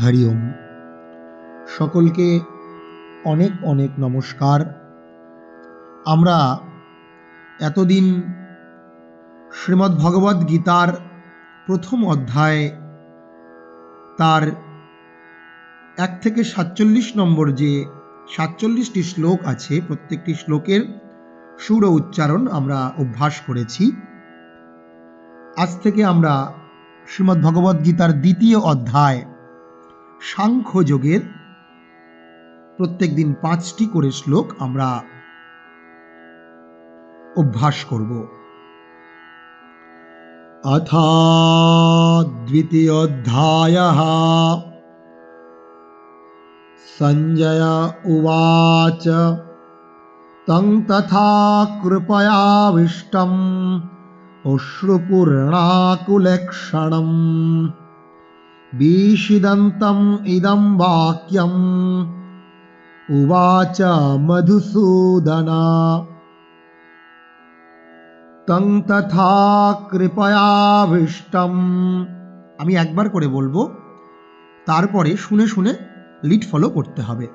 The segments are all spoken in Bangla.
হরি ওম সকলকে অনেক অনেক নমস্কার। আমরা এতদিন শ্রীমদ্ ভগবদ্ গীতার প্রথম অধ্যায়, তার এক থেকে সাতচল্লিশ নম্বর যে সাতচল্লিশটি শ্লোক আছে, প্রত্যেকটি শ্লোকের সুর উচ্চারণ আমরা অভ্যাস করেছি। আজ থেকে আমরা শ্রীমদ্ ভগবদ্ গীতার দ্বিতীয় অধ্যায় সাংখ্য যোগের প্রত্যেক দিন পাঁচটি করে শ্লোক আমরা অভ্যাস করব অথা দ্বিতীয়োধ্যায় সঞ্জয় উবাচ तं तथा कृपयाविष्टम् अश्रुपूर्णाकुलक्षणम् बीषिदन्तम् इदं वाक्यम् उवाच मधुसूदना তং তথা কৃপয়াভিষ্টম আমি একবার করে বলবো তারপরে শুনে শুনে লিড ফলো করতে হবে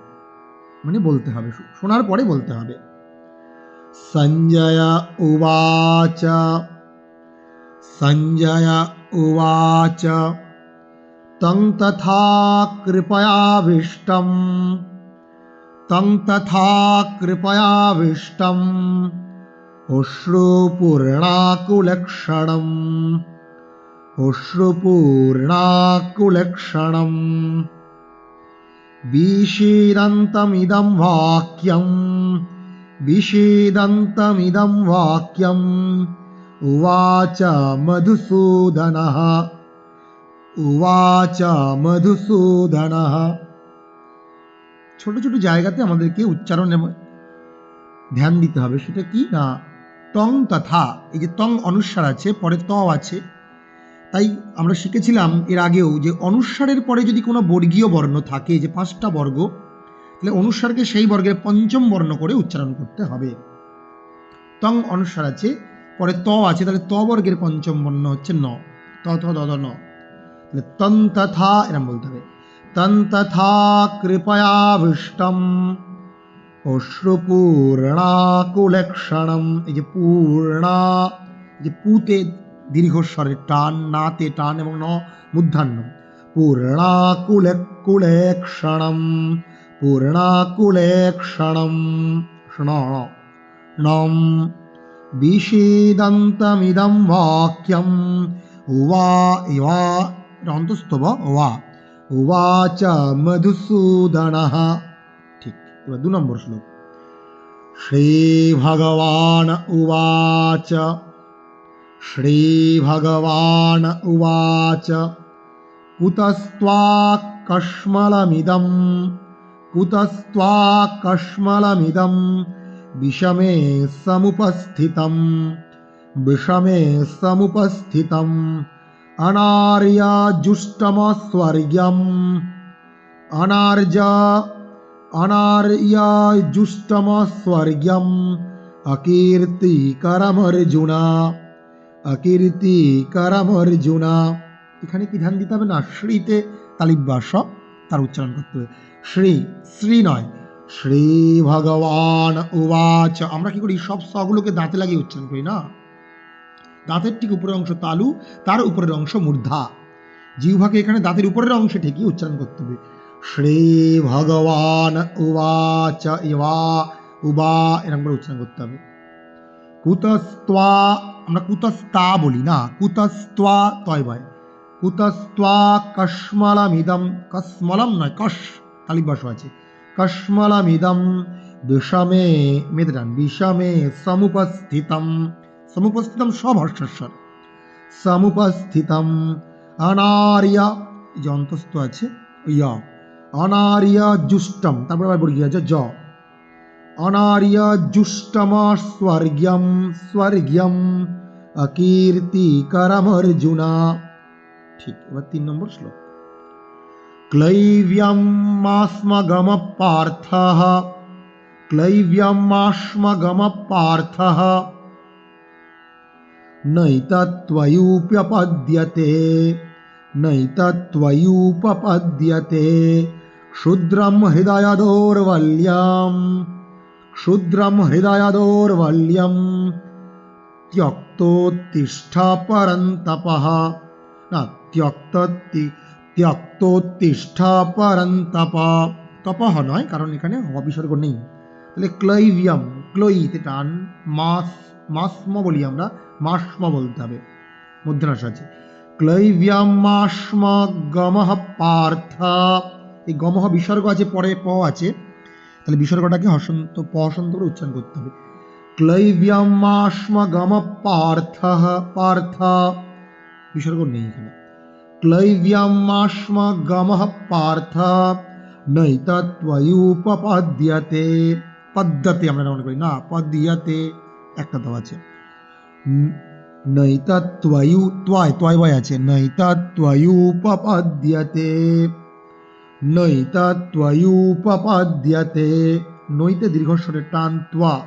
মানে বলতে হবে শোনার পরে বলতে হবে সঞ্জয় উবাচ সঞ্জয় উবাচ तं तथा कृपयाभिष्टम् तं तथा कृपयाभिष्टम् अश्रुपूर्णाकुलक्षणम्। अश्रुपूर्णाकुलक्षणम्। विषीदन्तमिदं वाक्यम्। विषीदन्तमिदं वाक्यम्। उवाच मधुसूदनः উবাচ মধুসূদন। ছোট ছোট জায়গাতে আমাদেরকে উচ্চারণে ধ্যান দিতে হবে। সেটা কি না? তং তথা, এই যে তং অনুস্বার আছে, পরে ত আছে। তাই আমরা শিখেছিলাম এর আগেও যে অনুস্বারের পরে যদি কোনো বর্গীয় বর্ণ থাকে, যে পাঁচটা বর্গ, তাহলে অনুস্বারকে সেই বর্গের পঞ্চম বর্ণ করে উচ্চারণ করতে হবে। তং অনুস্বার আছে, পরে ত আছে, তাহলে ত বর্গের পঞ্চম বর্ণ হচ্ছে ন। ত থ দ, ন। তন তথা এরম বলতে হবে। তন তথা কৃপয়াভিষ্টম, অশ্রুপূর্ণাকুলেক্ষণম, এই যে পূর্ণা যে পুতে দীর্ঘস্বরের টান, নাতে টান এবং ন মূর্ধান্য পূর্ণাকুলে কুলেক্ষণম পূর্ণাকুলেক্ষণম শৃণ নম বিষীদন্তমিদম বাক্যম, উবা ইবা অন্তস্তব ওয়া উবাচ মধুসূদন ঠিক এবার দু নম্বর শ্লোক শ্রীভগবান উবাচ শ্রীভগবান উবাচ কুতস্ত্বাকশ্মলমিদম কুতস্ত্বাকশ্মলমিদম বিষমে সমুপস্থিতম বিষমে সমুপস্থিতম अनार्यजुष्टमस्वर्ग्यम् अनार्ज अनार्यजुष्टमस्वर्ग्यम् অকীর্তিকরমর্জুনা অকীর্তিকরমর্জুনা এখানে কি ধ্যান দিতে হবে না শ্রীতে তালিব্যাস তার উচ্চারণ করতে হবে শ্রী শ্রী নয় শ্রী ভগবান উবাচ আমরা কি করি সব সগুলোকে দাঁতে লাগিয়ে উচ্চারণ করি না দাঁতের ঠিক উপরের অংশ তালু, তার উপরের অংশ মূর্ধা। জিহ্বাকে এখানে দাঁতের উপরের অংশে ঠিকই উচ্চারণ করতে হবে। শ্রী ভগবান উবাচ ইবা উবা এরকম করে উচ্চারণ করতে হবে। কুতস্ত্বা, আমরা কুতস্তা বলি না, কুতস্ত্বা তয় ভয়। কুতস্ত্বা কশ্মলমিদম কসমলম নয়, কশ তালিবাস আছে। কশ্মলমিদম বিষমে মেদরান বিষমে সমুপস্থিতম। সমুপস্থিতম সব হর্ষস্বর সমুপস্থিতম অনার্য যে অন্তস্থ আছে অনার্য জুষ্টম তারপর আবার বর্গী আছে জ অনার্য জুষ্টম স্বর্গ্যম স্বর্গ্যম অকীর্তিকরমর্জুনা ঠিক এবার তিন নম্বর শ্লোক। ক্লৈব্যম মাস্মগম পার্থ ক্লৈব্যম মাস্মগম পার্থ নৈতত্ত্বয়ুপ্যপদ্যতে নৈতত্ত্বয়ুপপদ্যতে ক্ষুদ্রম হৃদয়দোর্বল্যম ক্ষুদ্রম হৃদয়দোর্বল্যম ত্যক্তোত্তিষ্ঠ পরন্তপহ না ত্যক্তি ত্যক্তোত্তিষ্ঠ পরন্তপ তপহ নয় কারণ এখানে অবিসর্গ নেই। তাহলে ক্লৈবিয়াম ক্লৈ টান মাস, মাসম বলি আমরা। মাস্ম বলতে হবে মধ্যনাশ আছে। ক্লৈভিয়াম মাস্ম গমহ পার্থ। এই গমহ বিসর্গ আছে, পরে প আছে। তাহলে বিসর্গটাকে হসন্ত, প হসন্ত করে উচ্চারণ করতে হবে। ক্লৈভিয়াম মাস্ম গম পার্থ পার্থ। বিসর্গ নেই এখানে। ক্লৈব্যামাশ্ম গমঃ পার্থ। নৈতত্বয়ুপপাদ্যতে পদ্যতে আমরা মনে করি। না, পদ্যতে। একটা তো আছে। নৈতত্বয়ু ত্বয় ত্বয় বয় আছে নৈতত্বয়ুপপাদ্যতে নৈতত্বয়ুপপাদ্যতে নৈতে দীর্ঘস্বরে টান ত্বা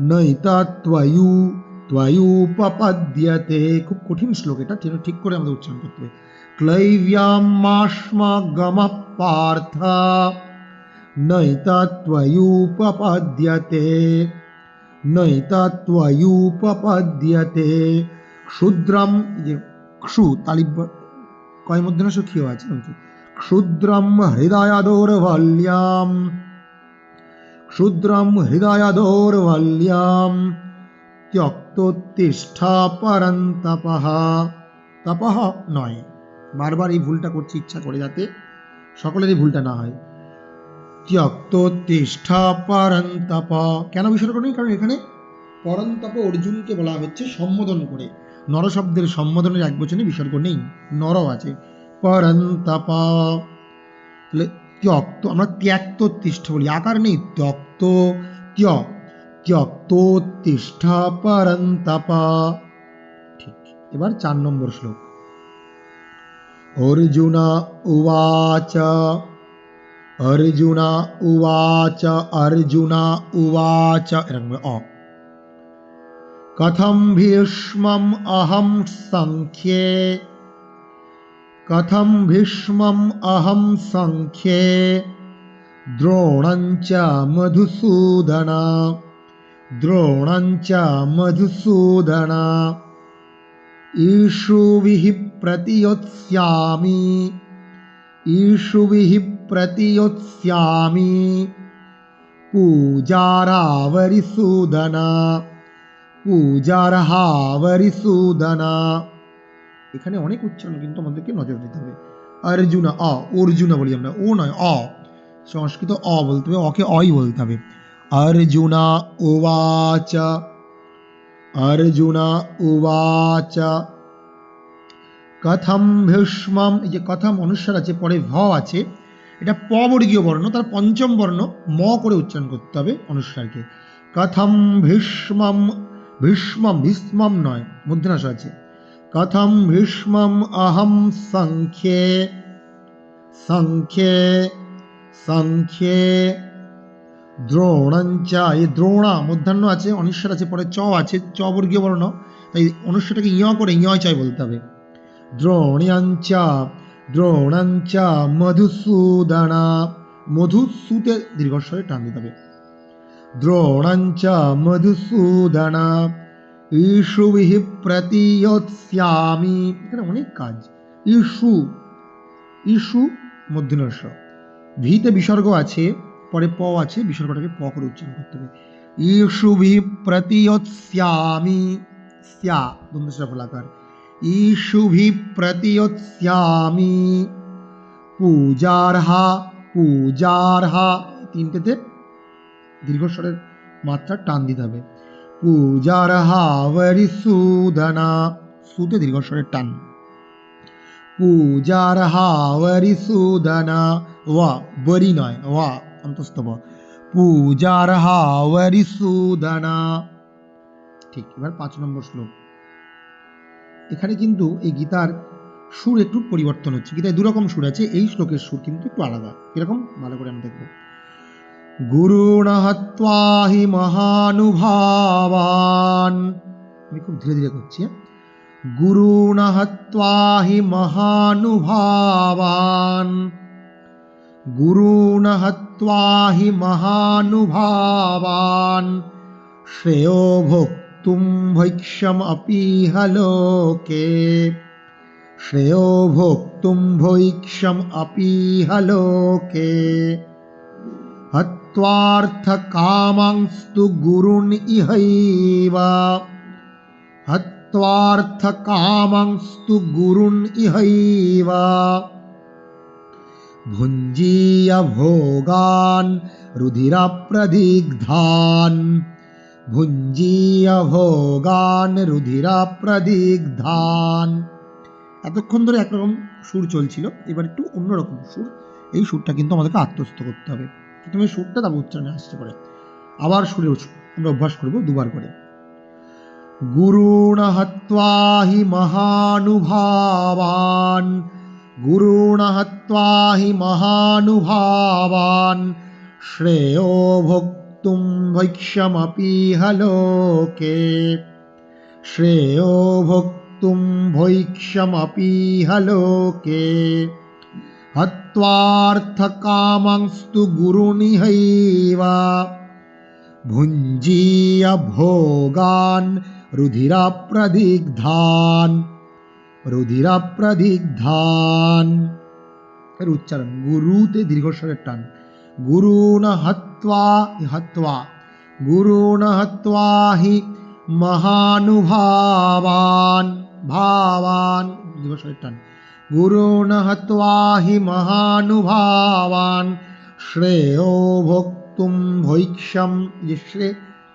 নৈতত্বয়ু ত্বয়ুপপাদ্যতে খুব কঠিন শ্লোক এটা ঠিক- ঠিক করে আমাদের উচ্চারণ করতে হবে ক্লৈব্যামাশ্মগমঃ পার্থ নৈতত্বয়ুপপদ্যতে নৈতত্বয়ুপপদ্যতে ক্ষুদ্রম যে ক্ষু, তালিব কয় মধ্যে না সুখীয় আছে? ক্ষুদ্রম হৃদয়দৌর্বল্যাম। ক্ষুদ্রম হৃদয়দৌর্বল্যাম। ত্যক্তোত্তিষ্ঠা পরন্তপঃ। তপহ নয়। বারবার এই ভুলটা করছি ইচ্ছা করে যাতে সকলের এই ভুলটা না হয়। ত্যক্তোত্তিষ্ঠা পরন্তপ কেন কারণ এখানে পরন্তপ অর্জুনকে বলা হচ্ছে সম্বোধন করে। নর শব্দের সম্বোধনের এক বচনে বিসর্গ নেই নর আছে। পরন্তপ। তাহলে ত্যক্ত, আমরা বলি। আকার নেই, ত্যক্ত। ত্য ত্যক্তোত্তিষ্ঠা পরন্তপ ঠিক, এবার চার নম্বর শ্লোক। অর্জুন উবাচ। अर्जुन उवाच अर्जुन उवाच। कथं भीष्मम् अहं सङ्ख्ये कथं भीष्मम् अहं सङ्ख्ये द्रोणञ्च मधुसूदन। द्रोणञ्च मधुसूदन। ईषुभिः प्रतियोत्स्यामि ईषुभिः प्रतियोत्स्यामि पूजारावरिसूदन পূজারহাবরিসূদন এখানে অনেক উচ্চারণ কিন্তু আমাদেরকে নজর দিতে হবে অর্জুনা অ অর্জুনা বলি আমরা ও নয় অ সংস্কৃত অ বলতে হবে অকে অই বলতে হবে অর্জুনা উবাচ অর্জুন উবাচ কথম ভীষ্মম, এই যে কথম অনুস্বার আছে, পরে ভ আছে, এটা প বর্গীয় বর্ণ, তার পঞ্চম বর্ণ, ম করে উচ্চারণ করতে হবে অনুস্বারকে। কথম ভীষ্মম ভীষ্মম ভীষ্মম নয় মধ্যনাশ আছে। কথম ভীষ্মম অহম সংখ্যে সংখ্যে সংখ্যে দ্রোণঞ্চ এই দ্রোণা, মধ্যাহ্ন আছে অনিশ্বর আছে, পরে চ আছে, চ বর্গীয় বর্ণ, তাই অনুষ্ঠটাকে ইয় করে ইয় চাই বলতে হবে। দ্রোণ্যঞ্চ দ্রোণঞ্চ মধুসূদনা মধুসূতে দীর্ঘস্বরে টান দিতে হবে দ্রোণঞ্চ মধুসূদনা ঈশুবিহ প্রতিয়োৎস্যামি এখানে অনেক কাজ ঈশু ঈশু মধ্যনস্ব ভিতে বিসর্গ আছে পরে প আছে বিসর্গটাকে প করে উচ্চারণ করতে হবে। ঈশুভি প্রতিয়োৎস্যামি স্যা দ্বন্দ্বস্বর ফলাকার ঈশুভি প্রতিয়োৎস্যামি পূজারহা পূজারহা, তিনটেতে দীর্ঘস্বরের মাত্রা টান দিতে হবে। পূজারহা বরিসূদনা সুতে দীর্ঘস্বরের টান। পূজারহা বরিসূদনা ওয়া, বরি নয়, ওয়া অন্তস্তব পূজারহা বরিসূদনা ঠিক, এবার পাঁচ নম্বর শ্লোক। এখানে কিন্তু এই গীতার সুর একটু পরিবর্তন হচ্ছে। গীতায় দুরকম সুর আছে, এই শ্লোকের সুর কিন্তু একটু আলাদা। এরকম ভালো করে আমি দেখব। গুরুণাহি মহানুভাবান। আমি খুব ধীরে ধীরে করছি হ্যাঁ? গুরুণাহি মহানুভাবান। গুরুণাহি মহানুভাবান। শ্রেয় ভক্ত তুম ভৈক্ষমপিহলোকে শ্রেয় ভোক্তুম ভৈক্ষমপিহলোকে হত্বার্থকামাংস্তু গুরুন ইহৈব। হত্বার্থকামাংস্তু গুরুন ইহৈব। ভুঞ্জীয় ভোগান রুধিরাপ্রদিগ্ধান। ভুঞ্জিয়া ভোগান রুধিরা প্রদিগ্ধান। এতক্ষণ ধরে একরকম সুর চলছিল, এবার একটু অন্যরকম সুর। এই সুরটা কিন্তু আমাদেরকে আত্মস্থ করতে হবে। প্রথমে সুরটা তারপর উচ্চারণে আসতে পারে। আবার সুরে আমরা অভ্যাস করব দুবার করে। গুরুণ হত্বা হি মহানুভাবান। গুরুণ হত্বা হি মহানুভাবান। শ্রেयो মৃত্যুং ভৈক্ষমপি হলোকে শ্রেয় ভোক্তুং ভৈক্ষ্যমপীহ লোকে হত্বার্থকামংস্তু গুরুনিহৈব ভুঞ্জীয় ভোগান রুধিরাপ্রদিগ্ধান রুধিরাপ্রদিগ্ধান এর উচ্চারণ, গুরুতে দীর্ঘস্বরের টান। গুরুণ হত্বা হত্বা গুরুণ হত্বা হি মহানুভাবান ভাবান দীর্ঘস্বরের টান গুরুণ হত্বা হি শ্রেয় ভোক্তুম ভৈক্ষম যে শ্রে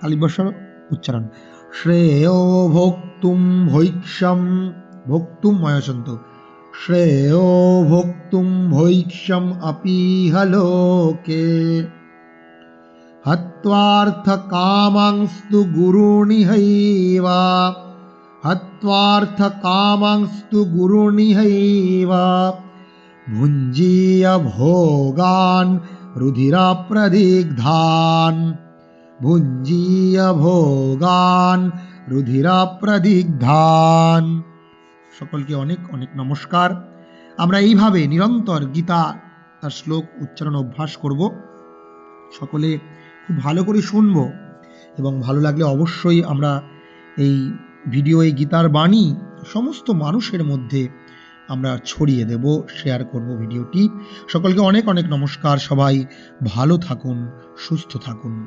তালিবস্বর উচ্চারণ শ্রেয় ভোক্তুম ভৈক্ষম ভোক্তুম ময়সন্ত श्रेयो भोक्तुं भोक्ष्यम् अपीह लोके हत्वार्थकामांस्तु गुरुणिहैव। हत्वार्थकामांस्तु गुरुणिहैव। भुञ्जीय भोगान् रुधिरप्रदिग्धान्। भुञ्जीय भोगान् रुधिरा সকলকে অনেক অনেক নমস্কার। আমরা এইভাবে নিরন্তর গীতা তার শ্লোক উচ্চারণ অভ্যাস করব। সকলে খুব ভালো করে শুনব এবং ভালো লাগলে অবশ্যই আমরা এই ভিডিও, এই গীতার বাণী সমস্ত মানুষের মধ্যে আমরা ছড়িয়ে দেব শেয়ার করব ভিডিওটি। সকলকে অনেক অনেক নমস্কার সবাই। ভালো থাকুন, সুস্থ থাকুন।